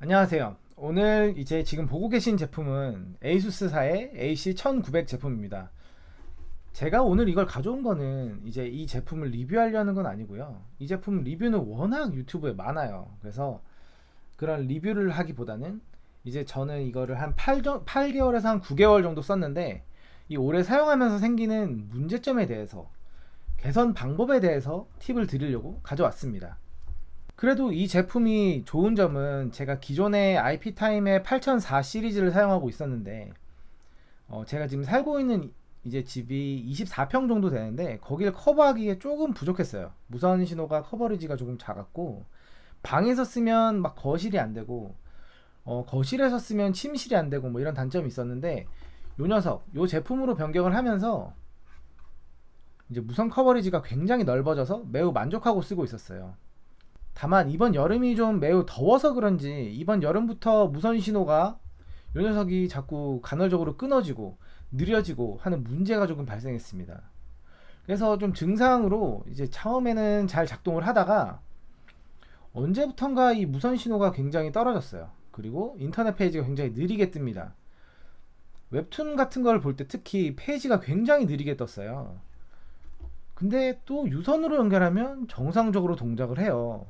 안녕하세요. 오늘 이제 지금 보고 계신 제품은 에이수스사의 AC1900 제품입니다. 제가 오늘 이걸 가져온 거는 이제 이 제품을 리뷰하려는 건 아니고요. 이 제품 리뷰는 워낙 유튜브에 많아요. 그래서 그런 리뷰를 하기보다는 이제 저는 이거를 한 8, 8개월에서 한 9개월 정도 썼는데 이 오래 사용하면서 생기는 문제점에 대해서 개선 방법에 대해서 팁을 드리려고 가져왔습니다. 그래도 이 제품이 좋은 점은 제가 기존의 IP타임의 8004 시리즈를 사용하고 있었는데 어, 제가 지금 살고 있는 이제 집이 24평 정도 되는데 거기를 커버하기에 조금 부족했어요. 무선 신호가 커버리지가 조금 작았고 방에서 쓰면 막 거실이 안 되고 어, 거실에서 쓰면 침실이 안 되고 뭐 이런 단점이 있었는데 요 녀석 요 제품으로 변경을 하면서 이제 무선 커버리지가 굉장히 넓어져서 매우 만족하고 쓰고 있었어요. 다만 이번 여름이 좀 매우 더워서 그런지 이번 여름부터 무선 신호가 요 녀석이 자꾸 간헐적으로 끊어지고 느려지고 하는 문제가 조금 발생했습니다. 그래서 좀 증상으로 이제 처음에는 잘 작동을 하다가 언제부턴가 이 무선 신호가 굉장히 떨어졌어요. 그리고 인터넷 페이지가 굉장히 느리게 뜹니다. 웹툰 같은 걸 볼 때 특히 페이지가 굉장히 느리게 떴어요. 근데 또 유선으로 연결하면 정상적으로 동작을 해요.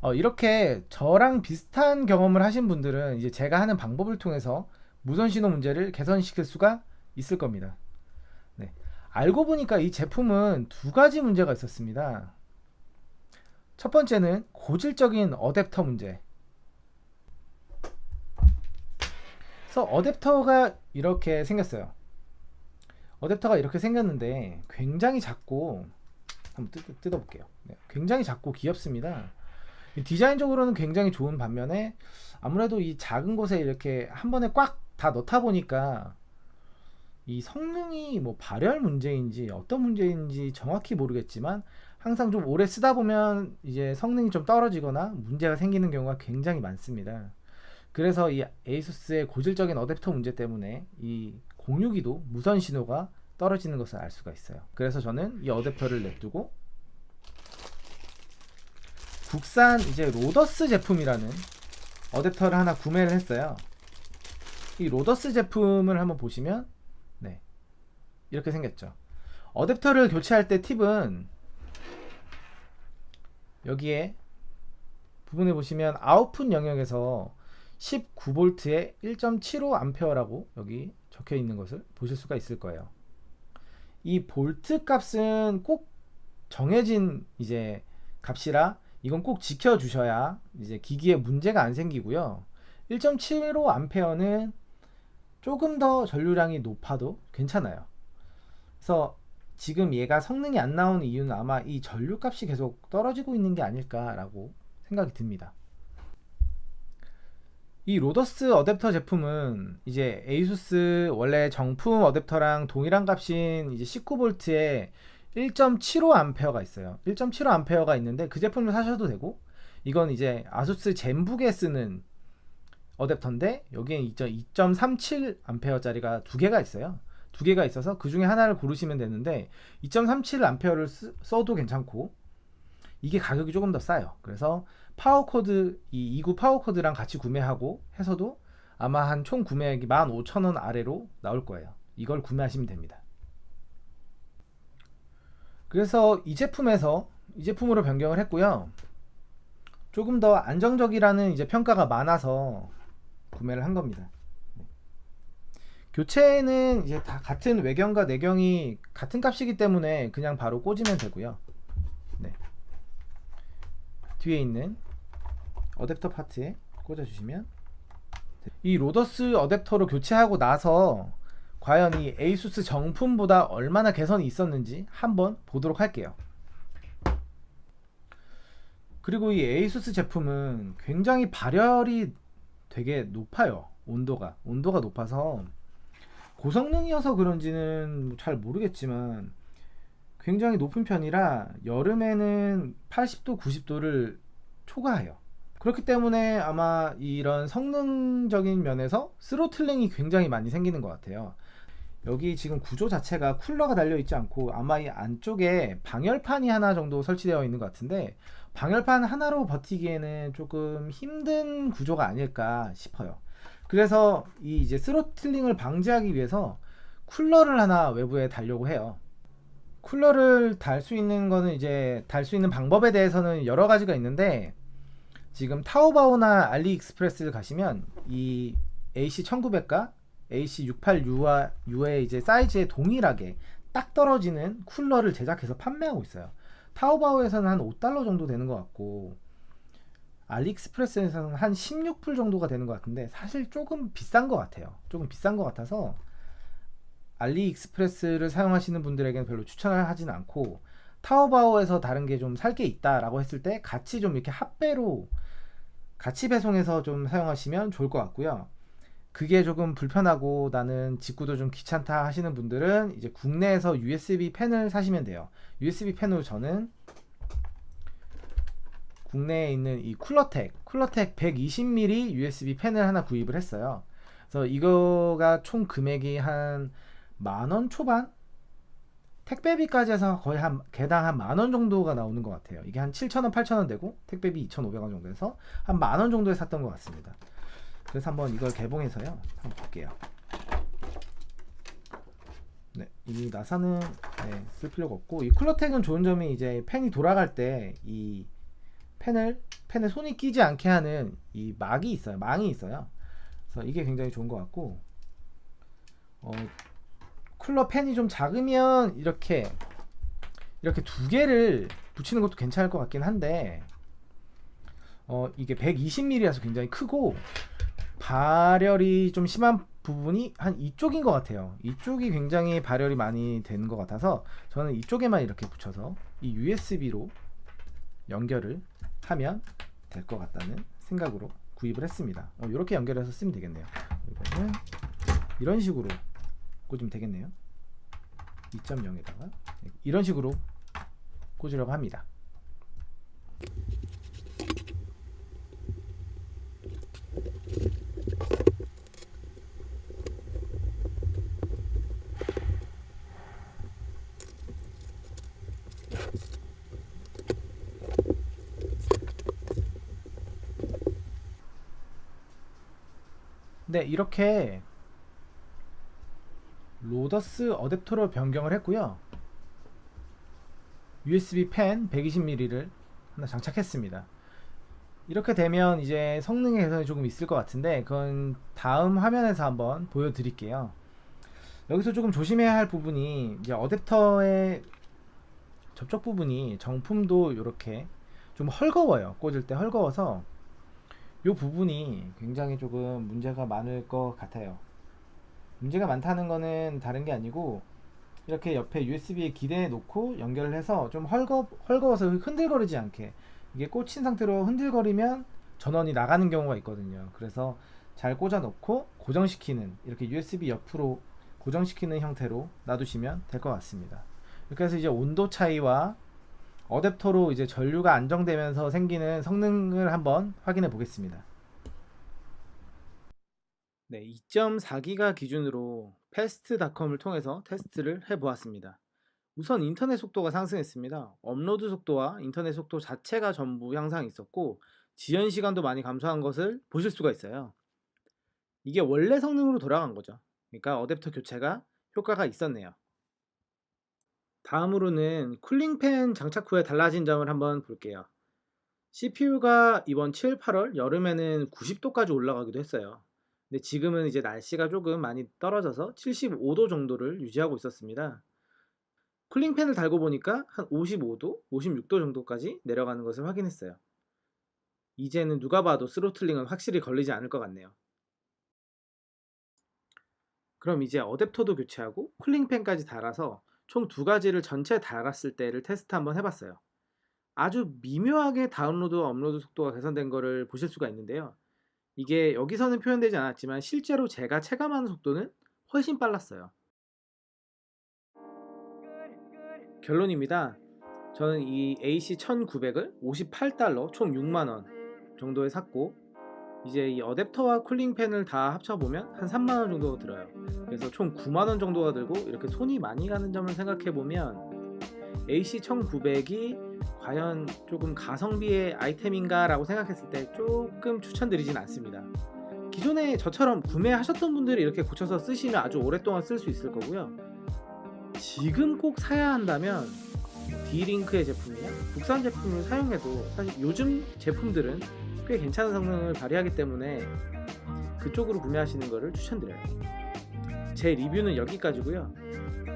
어, 이렇게 저랑 비슷한 경험을 하신 분들은 이제 제가 하는 방법을 통해서 무선 신호 문제를 개선시킬 수가 있을 겁니다. 네. 알고 보니까 이 제품은 두 가지 문제가 있었습니다. 첫 번째는 고질적인 어댑터 문제. 그래서 어댑터가 이렇게 생겼어요. 어댑터가 이렇게 생겼는데 굉장히 작고 한번 뜯, 뜯어볼게요. 네, 굉장히 작고 귀엽습니다. 디자인적으로는 굉장히 좋은 반면에 아무래도 이 작은 곳에 이렇게 한 번에 꽉 다 넣다 보니까 이 성능이 뭐 발열 문제인지 어떤 문제인지 정확히 모르겠지만 항상 좀 오래 쓰다 보면 이제 성능이 좀 떨어지거나 문제가 생기는 경우가 굉장히 많습니다. 그래서 이 에이수스의 고질적인 어댑터 문제 때문에 이 공유기도 무선 신호가 떨어지는 것을 알 수가 있어요. 그래서 저는 이 어댑터를 냅두고 국산 이제 로더스 제품이라는 어댑터를 하나 구매를 했어요. 이 로더스 제품을 한번 보시면 네 이렇게 생겼죠. 어댑터를 교체할 때 팁은 여기에 부분에 보시면 아웃풋 영역에서 19V에 1.75A라고 여기 적혀 있는 것을 보실 수가 있을 거예요. 이 볼트 값은 꼭 정해진 이제 값이라 이건 꼭 지켜 주셔야 이제 기기에 문제가 안 생기고요. 1.75A는 조금 더 전류량이 높아도 괜찮아요. 그래서 지금 얘가 성능이 안 나오는 이유는 아마 이 전류 값이 계속 떨어지고 있는 게 아닐까라고 생각이 듭니다. 이 로더스 어댑터 제품은 이제 에이수스 원래 정품 어댑터랑 동일한 값인 이제 19V에 1.75A가 있어요. 1.75A가 있는데 그 제품을 사셔도 되고 이건 이제 아수스 젠북에 쓰는 어댑터인데 여기에 2.37A짜리가 두 개가 있어요. 두 개가 있어서 그 중에 하나를 고르시면 되는데 2.37A를 써도 괜찮고 이게 가격이 조금 더 싸요. 그래서 파워코드 이29 파워코드랑 같이 구매하고 해서도 아마 한 총 구매액이 15,000원 아래로 나올 거예요. 이걸 구매하시면 됩니다. 그래서 이 제품에서 이 제품으로 변경을 했고요. 조금 더 안정적이라는 이제 평가가 많아서 구매를 한 겁니다. 교체는 이제 다 같은 외경과 내경이 같은 값이기 때문에 그냥 바로 꽂으면 되고요. 네. 뒤에 있는 어댑터 파트에 꽂아주시면 이 로더스 어댑터로 교체하고 나서 과연 이 에이수스 정품보다 얼마나 개선이 있었는지 한번 보도록 할게요. 그리고 이 에이수스 제품은 굉장히 발열이 되게 높아요. 온도가 온도가 높아서 고성능이어서 그런지는 잘 모르겠지만 굉장히 높은 편이라 여름에는 80도, 90도를 초과해요. 그렇기 때문에 아마 이런 성능적인 면에서 스로틀링이 굉장히 많이 생기는 것 같아요. 여기 지금 구조 자체가 쿨러가 달려 있지 않고 아마 이 안쪽에 방열판이 하나 정도 설치되어 있는 것 같은데 방열판 하나로 버티기에는 조금 힘든 구조가 아닐까 싶어요. 그래서 이 이제 스로틀링을 방지하기 위해서 쿨러를 하나 외부에 달려고 해요. 쿨러를 달 수 있는 거는 이제 달 수 있는 방법에 대해서는 여러 가지가 있는데 지금 타오바오나 알리익스프레스를 가시면 이 AC1900과 AC68U와 U의 이제 사이즈에 동일하게 딱 떨어지는 쿨러를 제작해서 판매하고 있어요. 타오바오에서는 한 5달러 정도 되는 것 같고 알리익스프레스에서는 한 16불 정도가 되는 것 같은데 사실 조금 비싼 것 같아요. 조금 비싼 것 같아서 알리익스프레스를 사용하시는 분들에게는 별로 추천을 하진 않고 타오바오에서 다른 게 좀 살 게 있다라고 했을 때 같이 좀 이렇게 합배로 같이 배송해서 좀 사용하시면 좋을 것 같고요. 그게 조금 불편하고 나는 직구도 좀 귀찮다 하시는 분들은 이제 국내에서 USB 펜을 사시면 돼요. USB 펜으로 저는 국내에 있는 이 쿨러텍, 쿨러텍 120mm USB 펜을 하나 구입을 했어요. 그래서 이거가 총 금액이 한 만 원 초반? 택배비까지 해서 거의 한 개당 한 만 원 정도가 나오는 것 같아요. 이게 한 7,000원, 8,000원 되고 택배비 2,500원 정도 해서 한 만 원 정도에 샀던 것 같습니다. 그래서 한번 이걸 개봉해서요. 한번 볼게요. 네, 이 나사는 네, 쓸 필요가 없고 이 쿨러텍은 좋은 점이 이제 펜이 돌아갈 때 이 펜을 펜에 손이 끼지 않게 하는 이 막이 있어요. 망이 있어요. 그래서 이게 굉장히 좋은 것 같고 어, 쿨러 펜이 좀 작으면 이렇게 이렇게 두 개를 붙이는 것도 괜찮을 것 같긴 한데 어, 이게 120mm라서 굉장히 크고 발열이 좀 심한 부분이 한 이쪽인 것 같아요. 이쪽이 굉장히 발열이 많이 되는 것 같아서 저는 이쪽에만 이렇게 붙여서 이 USB로 연결을 하면 될 것 같다는 생각으로 구입을 했습니다. 어, 이렇게 연결해서 쓰면 되겠네요. 이거는 이런 식으로 꽂으면 되겠네요. 2.0에다가 이런 식으로 꽂으려고 합니다. 네, 이렇게 로더스 어댑터로 변경을 했고요. USB 펜 120mm를 하나 장착했습니다. 이렇게 되면 이제 성능의 개선이 조금 있을 것 같은데 그건 다음 화면에서 한번 보여드릴게요. 여기서 조금 조심해야 할 부분이 이제 어댑터의 접촉 부분이 정품도 이렇게 좀 헐거워요. 꽂을 때 헐거워서 이 부분이 굉장히 조금 문제가 많을 것 같아요. 문제가 많다는 거는 다른 게 아니고 이렇게 옆에 USB에 기대해 놓고 연결을 해서 좀 헐거, 헐거워서 흔들거리지 않게 이게 꽂힌 상태로 흔들거리면 전원이 나가는 경우가 있거든요. 그래서 잘 꽂아 놓고 고정시키는 이렇게 USB 옆으로 고정시키는 형태로 놔두시면 될 것 같습니다. 이렇게 해서 이제 온도 차이와 어댑터로 이제 전류가 안정되면서 생기는 성능을 한번 확인해 보겠습니다. 네, 2.4기가 기준으로 패스트닷컴을 통해서 테스트를 해 보았습니다. 우선 인터넷 속도가 상승했습니다. 업로드 속도와 인터넷 속도 자체가 전부 향상이 있었고 지연 시간도 많이 감소한 것을 보실 수가 있어요. 이게 원래 성능으로 돌아간 거죠. 그러니까 어댑터 교체가 효과가 있었네요. 다음으로는 쿨링팬 장착 후에 달라진 점을 한번 볼게요. CPU가 이번 7, 8월 여름에는 90도까지 올라가기도 했어요. 근데 지금은 이제 날씨가 조금 많이 떨어져서 75도 정도를 유지하고 있었습니다. 쿨링팬을 달고 보니까 한 55도, 56도 정도까지 내려가는 것을 확인했어요. 이제는 누가 봐도 스로틀링은 확실히 걸리지 않을 것 같네요. 그럼 이제 어댑터도 교체하고 쿨링팬까지 달아서 총 두 가지를 전체 달았을 때를 테스트 한번 해봤어요. 아주 미묘하게 다운로드 업로드 속도가 개선된 거를 보실 수가 있는데요. 이게 여기서는 표현되지 않았지만 실제로 제가 체감하는 속도는 훨씬 빨랐어요. 결론입니다. 저는 이 AC1900을 58달러 총 6만원 정도에 샀고 이제 이 어댑터와 쿨링팬을 다 합쳐보면 한 3만원 정도 들어요. 그래서 총 9만원 정도가 들고 이렇게 손이 많이 가는 점을 생각해보면 AC1900이 과연 조금 가성비의 아이템인가 라고 생각했을 때 조금 추천드리진 않습니다. 기존에 저처럼 구매하셨던 분들이 이렇게 고쳐서 쓰시면 아주 오랫동안 쓸 수 있을 거고요. 지금 꼭 사야 한다면 D링크의 제품이나 국산 제품을 사용해도 사실 요즘 제품들은 꽤 괜찮은 성능을 발휘하기 때문에 그쪽으로 구매하시는 것을 추천드려요. 제 리뷰는 여기까지고요.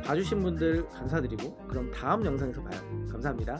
봐주신 분들 감사드리고 그럼 다음 영상에서 봐요. 감사합니다.